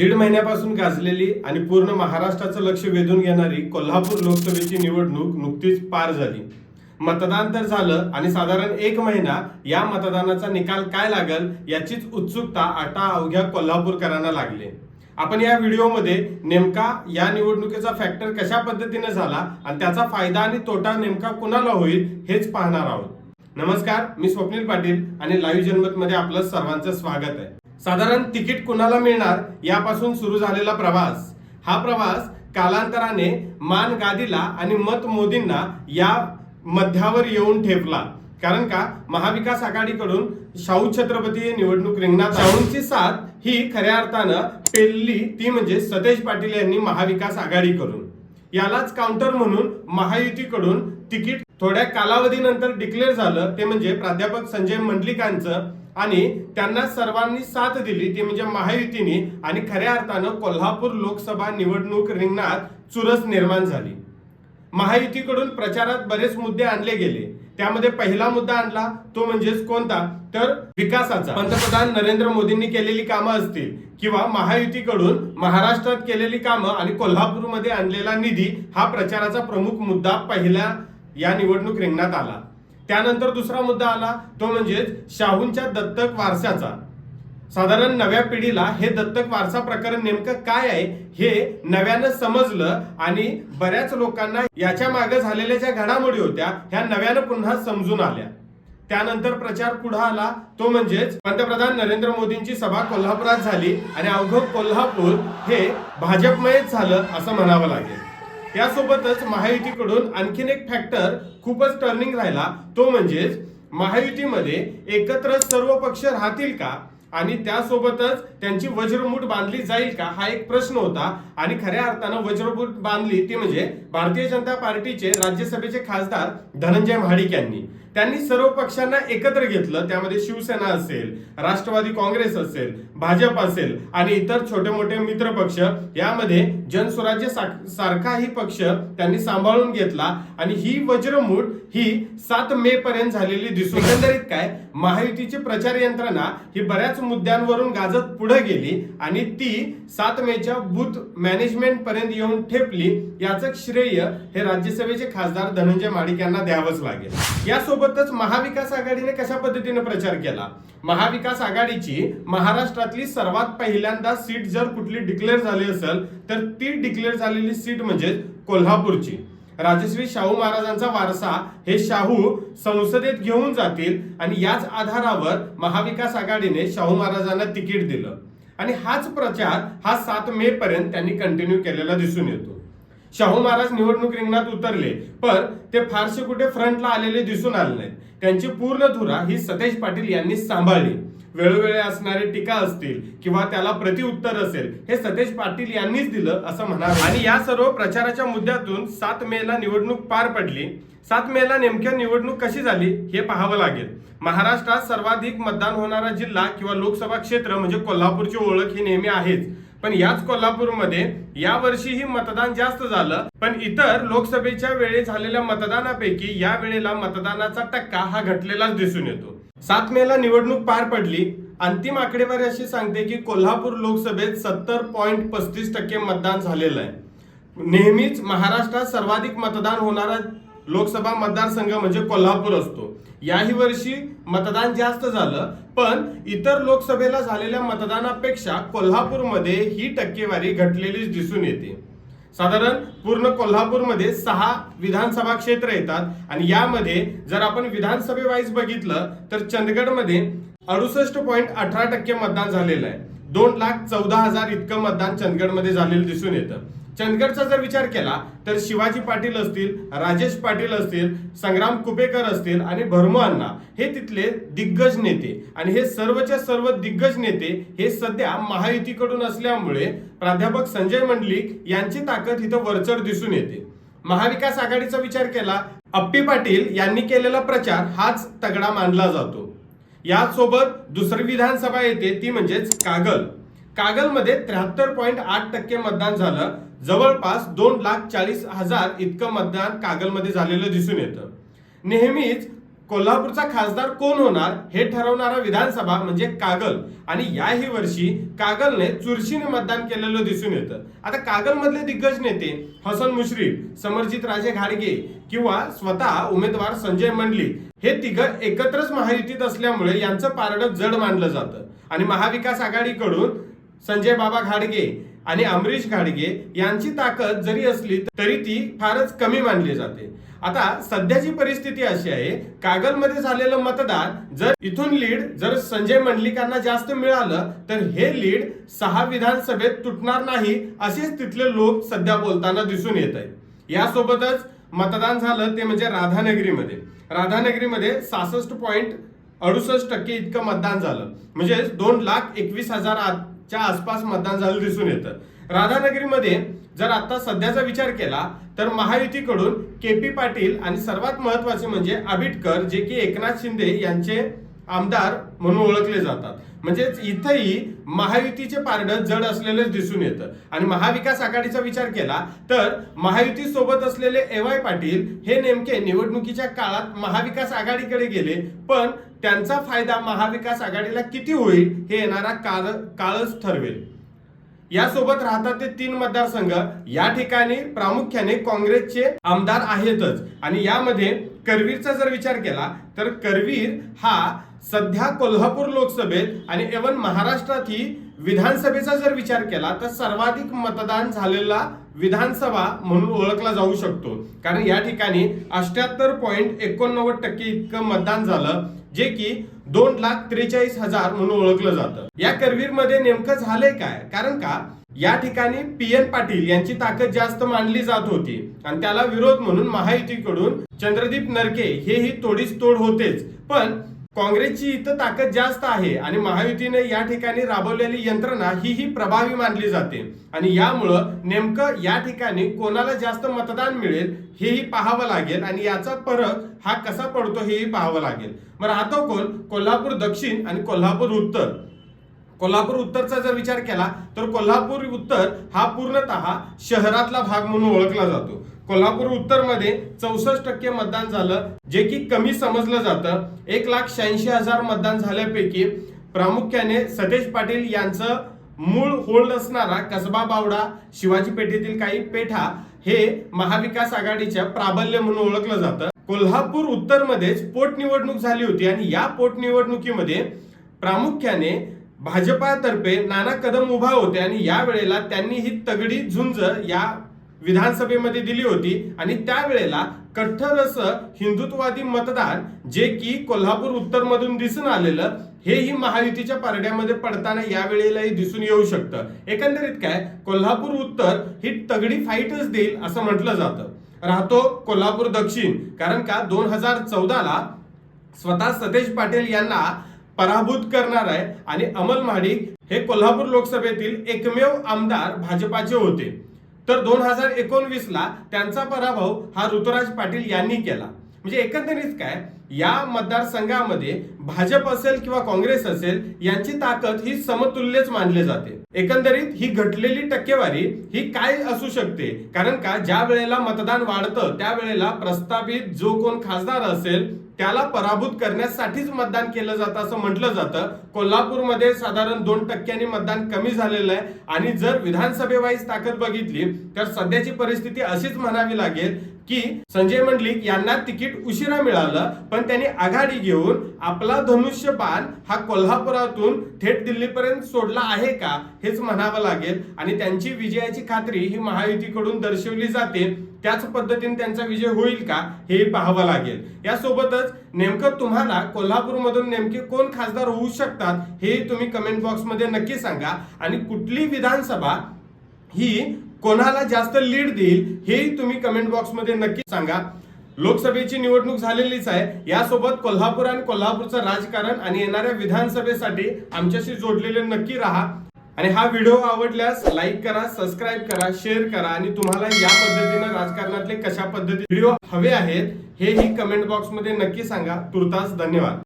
दीड महिन्यापासून गाजलेली आणि पूर्ण महाराष्ट्राचं लक्ष वेधून घेणारी कोल्हापूर लोकसभेची निवडणूक नुकतीच पार झाली. मतदान तर झालं आणि साधारण एक महिना या मतदानाचा निकाल काय लागल याचीच उत्सुकता आता अवघ्या कोल्हापूरकरांना लागले. आपण या व्हिडिओमध्ये नेमका या निवडणुकीचा फॅक्टर कशा पद्धतीने झाला आणि त्याचा फायदा आणि तोटा नेमका कुणाला होईल हेच पाहणार आहोत. नमस्कार मी स्वप्नील पाटील आणि लाईव्ह जनमत मध्ये आपलं सर्वांचं स्वागत आहे. साधारण तिकीट कुणाला मिळणार यापासून सुरू झालेला प्रवास. हा प्रवास कालांतराने मान गादीला आणि मत मोदींना या मध्यावर येऊन ठेपला. कारण का? महाविकास आघाडीकडून शाहू छत्रपती निवडणूक रिंगणात शाहूंची साथ ही खऱ्या अर्थानं पेलली ती म्हणजे सतेज पाटील यांनी महाविकास आघाडीकडून. यालाच काउंटर म्हणून महायुतीकडून तिकीट थोड्या कालावधीनंतर डिक्लेअर झालं ते म्हणजे प्राध्यापक संजय मंडलिकांचं आणि त्यांना सर्वांनी साथ दिली ती म्हणजे महायुतीने आणि खऱ्या अर्थानं कोल्हापूर लोकसभा निवडणूक रिंगणात चुरस निर्माण झाली. महायुतीकडून प्रचारात बरेच मुद्दे आणले गेले. त्यामध्ये पहिला मुद्दा आणला तो म्हणजेच कोणता? तर विकासाचा. पंतप्रधान नरेंद्र मोदींनी केलेली कामं असतील किंवा महायुतीकडून महाराष्ट्रात केलेली कामं आणि कोल्हापूरमध्ये आणलेला निधी हा प्रचाराचा प्रमुख मुद्दा पहिल्या या निवडणूक रिंगणात आला. त्यानंतर दुसरा मुद्दा आला तो म्हणजेच शाहूंच्या दत्तक वारशाचा साधारण नव्या पिढीला हे दत्तक वारसा प्रकरण नेमकं काय आहे हे नव्यानं समजलं आणि बऱ्याच लोकांना याच्या मागे झालेल्या ज्या घडामोडी होत्या ह्या नव्यानं पुन्हा समजून आल्या. त्यानंतर प्रचार पुढे आला तो म्हणजेच पंतप्रधान नरेंद्र मोदींची सभा कोल्हापुरात झाली आणि अवघं कोल्हापूर हे भाजपमयच झालं असं म्हणावं लागेल. यासोबतच महायुतीकडून आणखीन एक फॅक्टर खूपच टर्निंग राहिला. तो म्हणजेच महायुतीमध्ये एकत्र सर्व पक्ष राहतील का? आणि त्यासोबतच त्यांची वज्रमूठ बांधली जाईल का? हा एक प्रश्न होता. आणि खऱ्या अर्थानं वज्रमूठ बांधली ती म्हणजे भारतीय जनता पार्टीचे राज्यसभेचे खासदार धनंजय महाडिक यांनी. त्यांनी सर्व पक्षांना एकत्र घेतलं. त्यामध्ये शिवसेना असेल राष्ट्रवादी काँग्रेस असेल भाजप असेल आणि इतर छोटे मोठे मित्र पक्ष यामध्ये जनस्वराज्य सारखाही पक्ष त्यांनी सांभाळून घेतला. आणि ही वज्रमूठ ही सात मे पर्यंत झालेली दिसून एकंदरीत काय? महायुतीची प्रचार यंत्रणा ही बऱ्याच मुद्द्यांवरून गाजत पुढे गेली आणि ती सात मेच्या बूथ मॅनेजमेंट पर्यंत येऊन ठेपली. याचं श्रेय हे राज्यसभेचे खासदार धनंजय माडिक यांना द्यावंच लागेल. त्यासोबतच महाविकास आघाडीने कशा पद्धतीने प्रचार केला? महाविकास आघाडीची महाराष्ट्रातली सर्वात पहिल्यांदा सीट जर कुठली डिक्लेअर झाली असेल तर ती डिक्लेअर झालेली सीट म्हणजे कोल्हापूरची. राजश्री शाहू महाराजांचा वारसा हे शाहू संसदेत घेऊन जातील आणि याच आधारावर महाविकास आघाडीने शाहू महाराजांना तिकीट दिलं. आणि हाच प्रचार हा सात मे पर्यंत त्यांनी कंटिन्यू केलेला दिसून येतो. शाहू महाराज निवडणूक रिंगणात उतरले पण ते फारसे कुठे फ्रंटला आलेले दिसून आले नाहीत. त्यांची पूर्ण धुरा ही सतेज पाटील यांनी सांभाळली. वेळोवेळी असणारे टीका असतील किंवा त्याला प्रतिउत्तर असेल हे सतेज पाटील यांनीच दिलं असं म्हणावं. आणि या सर्व प्रचाराच्या मुद्द्यातून सात मे ला निवडणूक पार पडली. सात मे ला नेमक्या निवडणूक कशी झाली हे पाहावं लागेल. महाराष्ट्रात सर्वाधिक मतदान होणारा जिल्हा किंवा लोकसभा क्षेत्र म्हणजे कोल्हापूरची ओळख ही नेहमी आहेच. पण याच कोल्हापूरमध्ये या वर्षीही मतदान जास्त झालं. पण इतर लोकसभेच्या वेळी झालेल्या मतदानापैकी या वेळेला मतदानाचा टक्का हा घटलेलाच दिसून येतो. सात मेला निवडणूक पार पडली. अंतिम आकडेवारी अशी सांगते की कोल्हापूर लोकसभेत सत्तर पॉईंट पस्तीस टक्के मतदान झालेलं आहे. नेहमीच महाराष्ट्रात सर्वाधिक मतदान होणारा लोकसभा मतदारसंघ म्हणजे कोल्हापूर असतो. याही वर्षी मतदान जास्त झालं पण इतर लोकसभेला झालेल्या मतदानापेक्षा कोल्हापूरमध्ये ही टक्केवारी घटलेलीच दिसून येते. साधारण पूर्ण कोल्हापूरमध्ये सहा विधानसभा क्षेत्र येतात आणि यामध्ये जर आपण विधानसभे वाईज बघितलं तर चंदगडमध्ये अडुसष्ट पॉईंट अठरा टक्के मतदान झालेलं आहे. दोन लाख चौदा हजार इतकं मतदान चंदगडमध्ये झालेलं दिसून येतं. चंदगडचा जर विचार केला तर शिवाजी पाटील असतील राजेश पाटील असतील संग्राम कुपेकर असतील आणि भर्म अण्णा हे तिथले दिग्गज नेते. आणि हे सर्वच्या सर्व दिग्गज नेते हे सध्या महायुतीकडून असल्यामुळे प्राध्यापक संजय मंडलिक यांची ताकद इथं वरचढ दिसून येते. महाविकास आघाडीचा विचार केला अप्पी पाटील यांनी केलेला प्रचार हाच तगडा मानला जातो. यासोबत दुसरी विधानसभा येते ती म्हणजेच कागल. कागलमध्ये त्र्याहत्तर पॉईंट आठ टक्के मतदान झालं. जवळपास दोन लाख चाळीस हजार इतकं मतदान कागलमध्ये झालेलं दिसून येतं. नेहमीच कोल्हापूरचा खासदार कोण होणार हे ठरवणारा विधानसभा म्हणजे कागल. आणि याही वर्षी कागलने चुरशीने मतदान केलेलं दिसून येतं. आता कागलमधले दिग्गज नेते हसन मुश्रीफ समरजित राजे घाडगे किंवा स्वतः उमेदवार संजय मंडलिक हे तिघं एकत्रच महायुतीत असल्यामुळे यांचं पारडं जड मानलं जातं. आणि महाविकास आघाडीकडून संजय बाबा घाडगे आणि अमरीश घाडगे यांची ताकद जरी असली तरी ती फारच कमी मानली जाते. आता सध्याची परिस्थिती अशी आहे कागलमध्ये झालेलं मतदान जर इथून लीड जर संजय मंडलिकांना जास्त मिळालं तर हे लीड सहा विधानसभेत तुटणार नाही असेच तिथले लोक सध्या बोलताना दिसून येत आहे यासोबतच मतदान झालं ते म्हणजे राधानगरीमध्ये. राधानगरीमध्ये सहासष्ट पॉईंट अडुसष्ट टक्के इतकं मतदान झालं. म्हणजे दोन लाख एकवीस हजार च्या आसपास मतदान झालं दिसून येतं. राधानगरीमध्ये जर आता सध्याचा विचार केला तर महायुतीकडून के पी पाटील आणि सर्वात महत्त्वाचे म्हणजे आबिटकर जे की एकनाथ शिंदे यांचे आमदार म्हणून ओळखले जातात. म्हणजेच इथंही महायुतीचे पारड जड असलेलं दिसून येतं. आणि महाविकास आघाडीचा विचार केला तर महायुती सोबत असलेले ए वाय पाटील हे नेमके निवडणुकीच्या काळात महाविकास आघाडीकडे गेले पण त्यांचा फायदा महाविकास आघाडीला किती होईल हे येणारा काळ काळच ठरवेल. यासोबत राहतात ते तीन मतदारसंघ. या ठिकाणी प्रामुख्याने काँग्रेसचे आमदार आहेतच. आणि यामध्ये करवीरचा जर विचार केला तर करवीर हा सध्या कोल्हापूर लोकसभेत आणि एवन महाराष्ट्रातही विधानसभेचा जर विचार केला तर सर्वाधिक मतदान झालेला विधानसभा म्हणून ओळखला जाऊ शकतो. कारण या ठिकाणी अष्ट्याहत्तर पॉईंट एकोणनव्वद टक्के इतकं मतदान झालं. जे की दोन लाख त्रेचाळीस हजार म्हणून ओळखलं जातं. या करवीरमध्ये नेमकं झालंय काय? कारण का? या ठिकाणी पी एन पाटील यांची ताकद जास्त मानली जात होती. आणि त्याला विरोध म्हणून महायुतीकडून चंद्रदीप नरके हेही तोडीस तोड होतेच. पण काँग्रेसची इथं ताकद जास्त आहे आणि महायुतीने या ठिकाणी राबवलेली यंत्रणा ही ही प्रभावी मानली जाते. आणि यामुळं नेमकं या ठिकाणी कोणाला जास्त मतदान मिळेल हेही पाहावं लागेल आणि याचा फरक हा कसा पडतो हेही पाहावं लागेल. मग राहतो कोण? कोल्हापूर दक्षिण आणि कोल्हापूर उत्तर. कोल्हापूर उत्तरचा जर विचार केला तर कोल्हापूर उत्तर हा पूर्णतः शहरातला भाग म्हणून ओळखला जातो. कोल्हापूर उत्तरमध्ये चौसष्ट टक्के मतदान झालं जे की कमी समजलं जातं. एक लाख शहाऐंशी हजार मतदान झाल्यापैकी प्रामुख्याने सतेज पाटील यांचं मूळ होल्ड असणारा कसबा बावडा शिवाजी पेठेतील काही पेठा हे महाविकास आघाडीच्या प्राबल्य म्हणून ओळखलं जातं. कोल्हापूर उत्तरमध्येच पोटनिवडणूक झाली होती आणि या पोटनिवडणुकीमध्ये प्रामुख्याने भाजपातर्फे नाना कदम उभा होते आणि या वेळेला त्यांनी ही तगडी झुंज या विधानसभेमध्ये दिली होती. आणि त्यावेळेला कठ्ठर असं हिंदुत्ववादी मतदान जे की कोल्हापूर उत्तरमधून दिसून आलेलं हेही महायुतीच्या पारड्यामध्ये पडताना यावेळेलाही दिसून येऊ शकतं. एकंदरीत काय कोल्हापूर उत्तर ही तगडी फाईटच देईल असं म्हटलं जातं. राहतो कोल्हापूर दक्षिण कारण का दोन हजार चौदाला स्वतः सतेज पाटील यांना पराभूत करणार आहे आणि अमल महाडिक हे कोल्हापूर लोकसभेतील एकमेव आमदार भाजपाचे होते. तर दोन हजार एकोणवीस ला त्यांचा पराभव हा ऋतुराज पाटील यांनी केला. म्हणजे एकंदरीत काय? या मतदारसंघामध्ये भाजप असेल किंवा काँग्रेस असेल यांची ताकद ही समतुल्यच मानली जाते. एकंदरीत ही घटलेली टक्केवारी ही काय असू शकते? कारण का? ज्या वेळेला मतदान वाढतं त्यावेळेला प्रस्तावित जो कोण खासदार असेल त्याला पराभूत करण्यासाठीच मतदान केलं जातं असं म्हटलं जातं. कोल्हापूरमध्ये साधारण दोन टक्क्यांनी मतदान कमी झालेलं आहे. आणि जर विधानसभेवाईज ताकद बघितली तर सध्याची परिस्थिती अशीच म्हणावी लागेल की संजय मंडलिक यांना तिकीट उशिरा मिळालं पण त्यांनी आघाडी घेऊन आपला धनुष्य बाण हा कोल्हापुरातून थेट दिल्लीपर्यंत सोडला आहे का हेच म्हणावं लागेल. आणि त्यांची विजयाची खात्री ही महायुतीकडून दर्शवली जाते. त्याच पद्धतीने त्यांचा विजय होईल का हे पाहावं लागेल. यासोबतच नेमकं तुम्हाला कोल्हापूरमधून नेमके कोण खासदार होऊ शकतात हे तुम्ही कमेंट बॉक्समध्ये नक्की सांगा. आणि कुठली विधानसभा ही कोणाला जास्त लीड देईल हेही तुम्ही कमेंट बॉक्समध्ये नक्की सांगा. लोकसभेची निवडणूक झालेलीच आहे. यासोबत कोल्हापूर आणि कोल्हापूरचं राजकारण आणि येणाऱ्या विधानसभेसाठी आमच्याशी जोडलेले नक्की राहा. आणि हा व्हिडिओ आवडल्यास लाईक करा सबस्क्राईब करा शेअर करा आणि तुम्हाला या पद्धतीने राजकारणातले कशा पद्धती व्हिडिओ हवे आहेत हेही कमेंट बॉक्समध्ये नक्की सांगा. तुर्तास धन्यवाद.